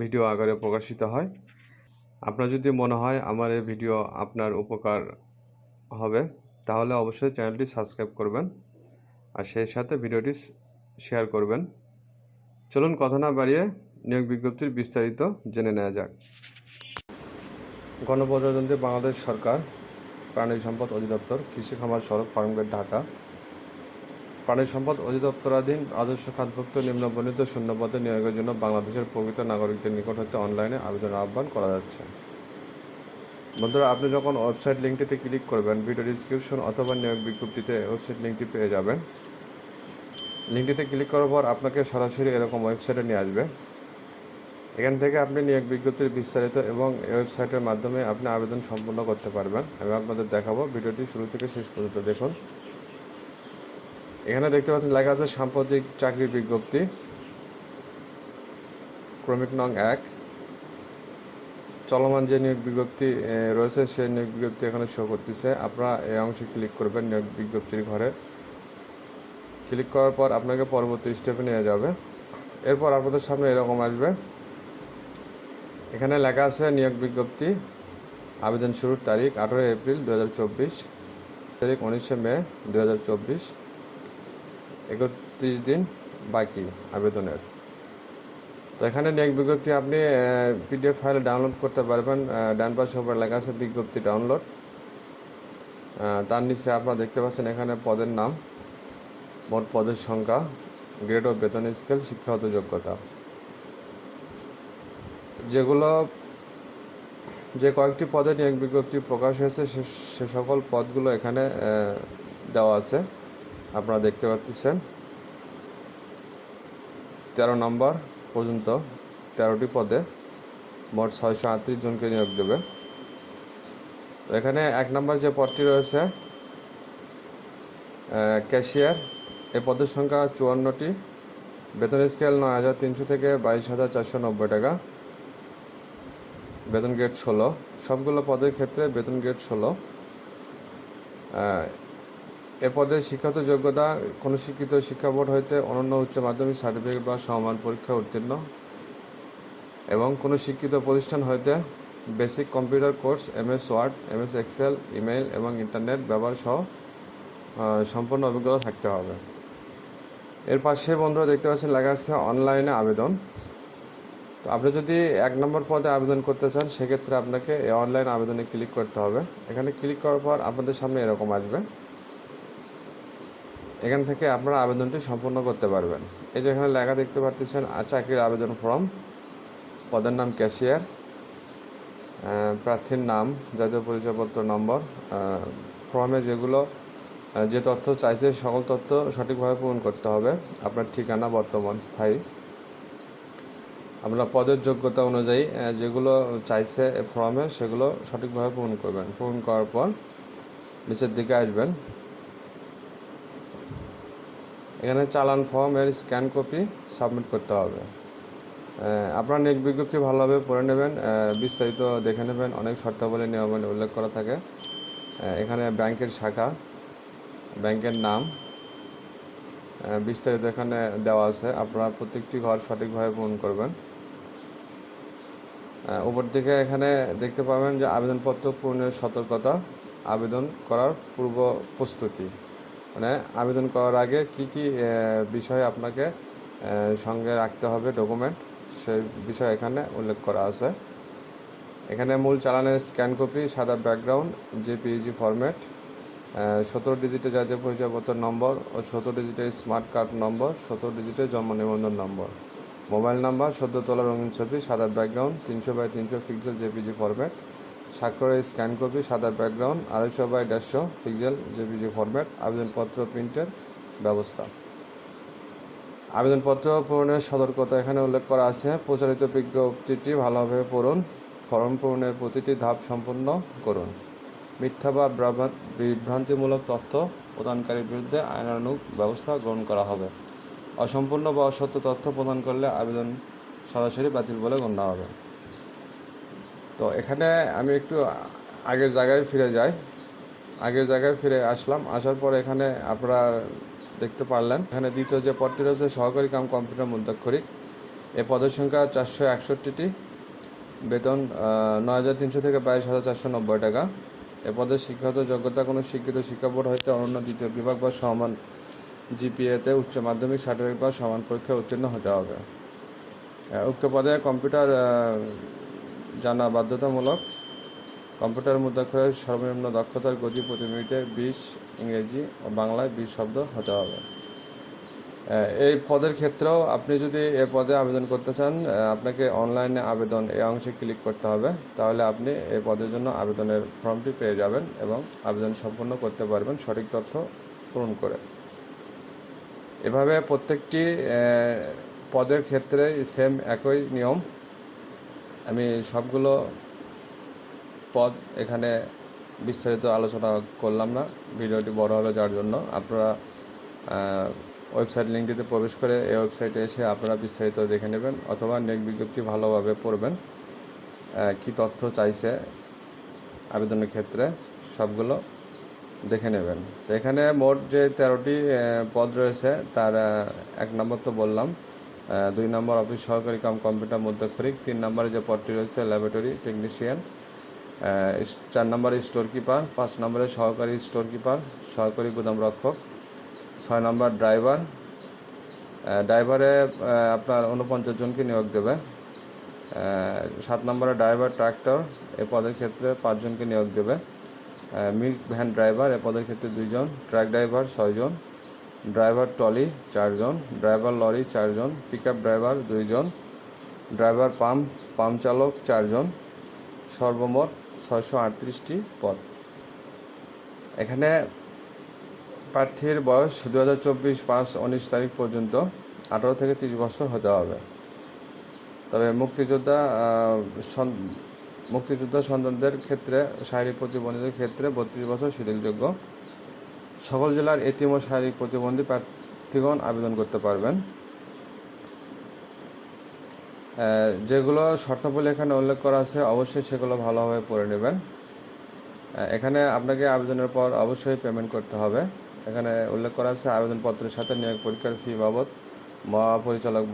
Video আকারে প্রকাশিত হয়। আপনার যদি মনে হয় আমার এই ভিডিও আপনার উপকার হবে, তাহলে অবশ্যই চ্যানেলটি সাবস্ক্রাইব করবেন আর সেই সাথে ভিডিওটি শেয়ার করবেন। চলুন কথা না বাড়িয়ে নিয়োগ বিজ্ঞপ্তির বিস্তারিত জেনে নেওয়া যাক। গণপ্রজাতন্ত্রী বাংলাদেশ সরকার প্রাণী সম্পদ অধিদপ্তর, কৃষি খামার সড়ক, ফার্মগেট, ঢাকা। প্রাণী সম্পদ অধিদপ্তরাধীন আদর্শ খাতভুক্ত নিম্নবর্ণিত শূন্যপদে নিয়োগের জন্য বাংলাদেশের প্রকৃত নাগরিকদের নিকট হতে অনলাইনে আবেদন আহ্বান করা যাচ্ছে। বন্ধুরা, আপনি যখন ওয়েবসাইট লিঙ্কটিতে ক্লিক করবেন, ভিডিও ডিসক্রিপশন অথবা নিয়োগ বিজ্ঞপ্তিতে ওয়েবসাইট লিঙ্কটি পেয়ে যাবেন। লিঙ্কটিতে ক্লিক করার পর আপনাকে সরাসরি এরকম ওয়েবসাইটে নিয়ে আসবে। এখান থেকে আপনি নিয়োগ বিজ্ঞপ্তির বিস্তারিত এবং ওয়েবসাইটের মাধ্যমে আপনি আবেদন সম্পূর্ণ করতে পারবেন। আমি আপনাদের দেখাবো, ভিডিওটি শুরু থেকে শেষ পর্যন্ত দেখুন। এখানে দেখতে পাচ্ছেন লেখা আছে সাম্প্রতিক চাকরির বিজ্ঞপ্তি। ক্রমিক নং এক। চলমান যে নিয়োগ বিজ্ঞপ্তি রয়েছে, সেই নিয়োগ বিজ্ঞপ্তি এখানে শো করতেছে। আপনারা এই অংশে ক্লিক করবেন নিয়োগ বিজ্ঞপ্তির ঘরে। ক্লিক করার পর আপনাকে পরবর্তী স্টেপে নিয়ে যাবে। এরপর আপনাদের সামনে এরকম আসবে। এখানে লেখা আছে নিয়োগ বিজ্ঞপ্তি, আবেদন শুরুর তারিখ আঠেরোই এপ্রিল দু হাজার চব্বিশ, তারিখ উনিশে মে দু হাজার চব্বিশ। একত্রিশ দিন বাকি আবেদনের। তো এখানে নিয়োগ বিজ্ঞপ্তি, আপনি পিডিএফ ফাইলে ডাউনলোড করতে পারবেন। ডান পাশে উপরে লেখা আছে বিজ্ঞপ্তি ডাউনলোড তার নিচে আপনারা দেখতে পাচ্ছেন এখানে পদের নাম, মোট পদের সংখ্যা গ্রেড ও বেতন স্কেল শিক্ষাগত যোগ্যতা। যেগুলো, যে কয়েকটি পদে নিয়োগ বিজ্ঞপ্তি প্রকাশ হয়েছে, সে সকল পদগুলো এখানে দেওয়া আছে। আপনারা দেখতে পাচ্ছেন। তেরো নম্বর পর্যন্ত তেরোটি পদে মোট ছয়শো আটত্রিশ জনকে নিয়োগ দেবে। তো এখানে এক নম্বর যে পদটি রয়েছে ক্যাশিয়ার, এ পদের সংখ্যা চুয়ান্নটি। বেতন স্কেল নয় হাজার তিনশো থেকে বাইশ হাজার চারশো নব্বই টাকা। বেতন গ্রেড ষোলো। সবগুলো পদের ক্ষেত্রে বেতন গ্রেড ষোলো। এ পদে শিক্ষাগত যোগ্যতা, কোনো শিক্ষিত শিক্ষা বোর্ড হইতে অনন্য উচ্চ মাধ্যমিক, সার্টিফিকেট বা সমমান পরীক্ষা উত্তীর্ণ এবং কোনো শিক্ষিত প্রতিষ্ঠান হইতে basic computer course M S Word M S Excel, email এবং ইন্টারনেট ব্যবহার সহ সম্পূর্ণ অভিজ্ঞতা থাকতে হবে। এর পাশে বন্ধুরা দেখতে পাচ্ছেন লেখা আছে, অনলাইনে আবেদন। তো আপনি যদি এক নম্বর পদে আবেদন করতে চান, সেক্ষেত্রে আপনাকে এই অনলাইন আবেদনে ক্লিক করতে হবে। এখানে ক্লিক করার পর আপনাদের সামনে এরকম আসবে। এখান থেকে আপনারা আবেদনটি সম্পূর্ণ করতে পারবেন। এই যে এখানে লেখা দেখতে আ- চাকরির আবেদন ফর্ম। পদের নাম ক্যাশিয়ার। প্রার্থীর নাম, জাতীয় পরিচয়পত্র নম্বর। ফর্মে যেগুলো যে তথ্য চাইছে, সকল তথ্য সঠিকভাবে পূরণ করতে হবে। আপনার ঠিকানা বর্তমান স্থায়ী। আপনার পদের যোগ্যতা অনুযায়ী যেগুলো চাইছে ফর্মে, সেগুলো সঠিকভাবে পূরণ করবেন। পূরণ করার পর নিচের দিকে আসবেন। এখানে চালান ফর্ম এর স্ক্যান কপি সাবমিট করতে হবে। আপনার নিয়োগ বিজ্ঞপ্তি ভালোভাবে পড়ে নেবেন বিস্তারিত দেখে নেবেন, অনেক শর্তাবলী, নিয়মাবলী উল্লেখ করা থাকে। এখানে ব্যাংকের শাখা, ব্যাংকের নাম বিস্তারিত এখানে দেওয়া আছে। আপনারা প্রত্যেকটি ঘর সঠিকভাবে পূরণ করবেন। উপর দিকে এখানে দেখতে পাবেন যে আবেদনপত্র পূরণের সতর্কতা, আবেদন করার পূর্ব প্রস্তুতি। মানে আবেদন করার আগে কি কি বিষয় আপনাকে সঙ্গে রাখতে হবে, ডকুমেন্ট সেই বিষয় এখানে উল্লেখ করা আছে। এখানে মূল চালানের স্ক্যান কপি, সাদা ব্যাকগ্রাউন্ড, জেপিইজি ফরম্যাট সতেরো ডিজিটের জাতীয় পরিচয়পত্র নম্বর ও সতেরো ডিজিটের স্মার্ট কার্ড নম্বর, সতেরো ডিজিটের জন্ম নিবন্ধন নম্বর। মোবাইল নাম্বার সদ্য তোলা রঙিন ছবি, সাদা ব্যাকগ্রাউন্ড, তিনশো বাই তিনশো পিক্সেল জেপিজি ফরম্যাট স্বাক্ষরের স্ক্যান কপি, সাদা ব্যাকগ্রাউন্ড আড়াইশো বাই দেড়শো পিক্সেল জেপিজি ফরম্যাট আবেদনপত্র প্রিন্টের ব্যবস্থা। আবেদনপত্র পূরণের সতর্কতা এখানে উল্লেখ করা আছে। প্রচারিত বিজ্ঞপ্তিটি ভালোভাবে পড়ুন, ফর্ম পূরণের প্রতিটি ধাপ সম্পন্ন করুন। মিথ্যা বা বিভ্রান্তিমূলক তথ্য প্রদানকারীর বিরুদ্ধে আইনানুগ ব্যবস্থা গ্রহণ করা হবে। অসম্পূর্ণ বা অসত্য তথ্য প্রদান করলে আবেদন সরাসরি বাতিল বলে গণ্য হবে। তো এখানে আমি একটু আগের জায়গায় ফিরে যাই। আগের জায়গায় ফিরে আসলাম। আসার পর এখানে আপনারা দেখতে পারলেন। এখানে দ্বিতীয় যে পদটি রয়েছে, সহকারী কাম কম্পিউটার মুদ্রাক্ষরিক। এ পদের সংখ্যা চারশো একষট্টিটি। বেতন নয় হাজার তিনশো থেকে বাইশ হাজার চারশো নব্বই টাকা। এ পদের শিক্ষাগত যোগ্যতা, কোনো শিক্ষিত শিক্ষা বোর্ড হইতে অনন্য দ্বিতীয় বিভাগ বা সমান জিপিএতে উচ্চ মাধ্যমিক, সার্টিফিকেট বা সমান পরীক্ষায় উত্তীর্ণ হতে হবে। উক্ত পদে কম্পিউটার জানা বাধ্যতামূলক। কম্পিউটার মুদ্রাক্ষরের সর্বনিম্ন দক্ষতার গতি প্রতি মিনিটে বিশ ইংরেজি ও বাংলায় বিশ শব্দ হতে হবে। এই পদের ক্ষেত্রেও আপনি যদি এ পদে আবেদন করতে চান আপনাকে অনলাইনে আবেদন এই অংশে ক্লিক করতে হবে। তাহলে আপনি এই পদের জন্য আবেদনের ফর্মটি পেয়ে যাবেন এবং আবেদন সম্পন্ন করতে পারবেন সঠিক তথ্য পূরণ করে। এভাবে প্রত্যেকটি পদের ক্ষেত্রে সেম একই নিয়ম। আমি সবগুলো পদ এখানে বিস্তারিত আলোচনা করলাম না। ভিডিওটি বড় হবে যার জন্য। আপনারা ওয়েবসাইট লিঙ্কটিতে প্রবেশ করে এই ওয়েবসাইটে এসে আপনারা বিস্তারিত দেখে নেবেন অথবা নেক বিজ্ঞপ্তি ভালোভাবে পড়বেন। কি তথ্য চাইছে আবেদনের ক্ষেত্রে সবগুলো দেখে নেবেন। এখানে মোট যে তেরোটি পদ রয়েছে, তার এক নম্বর তো বললাম। দুই নম্বর অফিস সহকারী কাম কম্পিউটার মধ্যক্ষরিক তিন নম্বরে যে পদটি রয়েছে, ল্যাবরেটরি টেকনিশিয়ান। চার নম্বরে স্টোর কিপার পাঁচ নম্বরে সহকারী স্টোর কিপার সহকারী গুদাম রক্ষক, ছয় নম্বর ড্রাইভার। ড্রাইভারে আপনার উনপঞ্চাশ জনকে নিয়োগ দেবে। সাত নম্বরে ড্রাইভার, ট্রাক্টর, এ পদের ক্ষেত্রে পাঁচজনকে নিয়োগ দেবে। মিল্ক ভ্যান ড্রাইভার, এ পদের ক্ষেত্রে দুইজন। ট্রাক ড্রাইভার, ছয়জন। ড্রাইভার ট্রলি চারজন, ড্রাইভার লরি চারজন পিক আপ ড্রাইভার দুইজন, ড্রাইভার পাম্প পাম্প চালক চারজন, সর্বমোট ছয়শো আটত্রিশটি পদ এখানে প্রার্থীর বয়স দু হাজার চব্বিশ পাঁচ উনিশ তারিখ পর্যন্ত আঠারো থেকে তিরিশ বছর হতে হবে। তবে মুক্তিযোদ্ধা মুক্তিযোদ্ধা সন্তানদের ক্ষেত্রে শারীরিক প্রতিবন্ধীদের ক্ষেত্রে বত্রিশ বছর শিথিলযোগ্য সকল জেলার এতিম ও শারীরিক প্রতিবন্ধী প্রার্থীগণ আবেদন করতে পারবেন। যেগুলো শর্তাবলী এখানে উল্লেখ করা আছে, অবশ্যই সেগুলো ভালোভাবে পড়ে নেবেন। এখানে আপনাকে আবেদনের পর অবশ্যই পেমেন্ট করতে হবে। এখানে উল্লেখ করা আছে, আবেদনপত্রের সাথে নিয়োগ পরীক্ষার ফি বাবদ মহাপরিচালক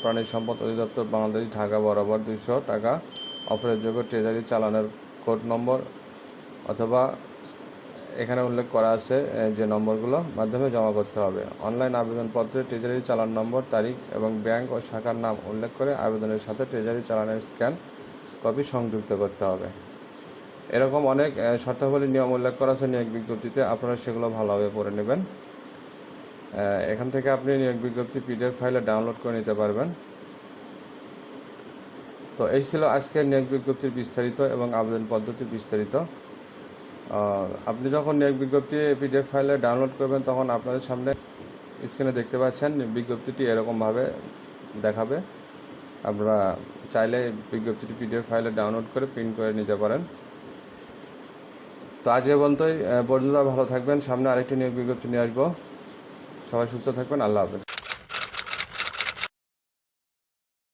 প্রাণী সম্পদ অধিদপ্তর বাংলাদেশ ঢাকা বরাবর দুইশো টাকা অফারের যোগ্য ট্রেজারি চালানের কোড নম্বর অথবা এখানে উল্লেখ করা আছে যে নম্বরগুলো মাধ্যমে জমা করতে হবে। অনলাইন আবেদনপত্রে ট্রেজারি চালান নম্বর, তারিখ এবং ব্যাংক ও শাখার নাম উল্লেখ করে আবেদনের সাথে ট্রেজারি চালানের স্ক্যান কপি সংযুক্ত করতে হবে। এরকম অনেক শর্তাবলী নিয়ম উল্লেখ করা আছে নিয়োগ বিজ্ঞপ্তিতে, আপনারা সেগুলো ভালোভাবে পড়ে নেবেন। এখান থেকে আপনি নিয়োগ বিজ্ঞপ্তি পিডিএফ ফাইলে ডাউনলোড করে নিতে পারবেন। তো এই ছিল আজকের নিয়োগ বিজ্ঞপ্তির বিস্তারিত এবং আবেদন পদ্ধতির বিস্তারিত। আপনি যখন নিয়োগ বিজ্ঞপ্তি পিডিএফ ফাইলে ডাউনলোড করবেন, তখন আপনাদের সামনে স্ক্রিনে দেখতে পাচ্ছেন বিজ্ঞপ্তিটি এরকমভাবে দেখাবে। আপনারা চাইলে বিজ্ঞপ্তিটি পিডিএফ ফাইলে ডাউনলোড করে প্রিন্ট করে নিতে পারেন। তো আজ এ পর্যন্তই বন্ধুরা ভালো থাকবেন। সামনে আরেকটি নিয়োগ বিজ্ঞপ্তি নিয়ে আসব। সবাই সুস্থ থাকবেন। আল্লাহ হাফেজ।